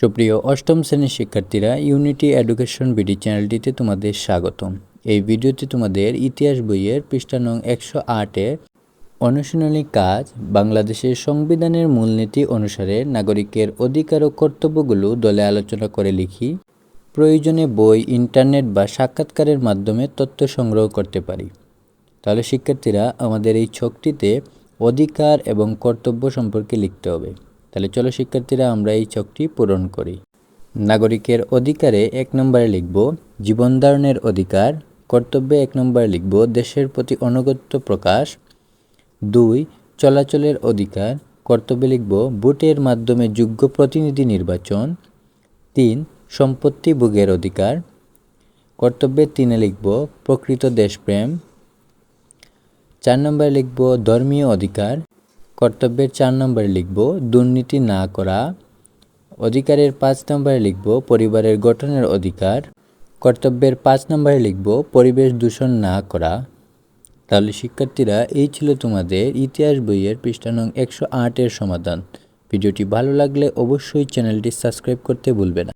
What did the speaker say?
সুপ্রিয় অষ্টম শ্রেণির শিক্ষার্থীরা ইউনিটি এডুকেশন বিডি চ্যানেলটিতে তোমাদের স্বাগতম। এই ভিডিওতে তোমাদের ইতিহাস বইয়ের পৃষ্ঠা নং একশো আটের অনুশীলনী কাজ বাংলাদেশের সংবিধানের মূলনীতি অনুসারে নাগরিকের অধিকার ও কর্তব্যগুলো দলে আলোচনা করে লিখি। প্রয়োজনে বই, ইন্টারনেট বা সাক্ষাৎকারের মাধ্যমে তথ্য সংগ্রহ করতে পারি। তাহলে শিক্ষার্থীরা আমাদের এই ছকটিতে অধিকার এবং কর্তব্য সম্পর্কে লিখতে হবে। তাহলে চলো শিক্ষার্থীরা, আমরা এই ছকটি পূরণ করি। নাগরিকের অধিকারে এক নম্বরে লিখব, জীবন ধারণের অধিকার। কর্তব্যে এক নম্বরে লিখব, দেশের প্রতি অনুগত্য প্রকাশ। দুই, চলাচলের অধিকার। কর্তব্যে লিখব, ভোটের মাধ্যমে যোগ্য প্রতিনিধি নির্বাচন। তিন, সম্পত্তি ভোগের অধিকার। কর্তব্যে তিনে লিখব, প্রকৃত দেশপ্রেম। চার নম্বরে লিখব, ধর্মীয় অধিকার। কর্তব্যের চার নম্বরে লিখব, দুর্নীতি না করা। অধিকারের পাঁচ নম্বরে লিখব, পরিবারের গঠনের অধিকার। কর্তব্যের পাঁচ নম্বরে লিখব, পরিবেশ দূষণ না করা। তাহলে শিক্ষার্থীরা, এই ছিল তোমাদের ইতিহাস বইয়ের পৃষ্ঠা নং একশো আটের সমাধান। ভিডিওটি ভালো লাগলে অবশ্যই চ্যানেলটি সাবস্ক্রাইব করতে ভুলবে না।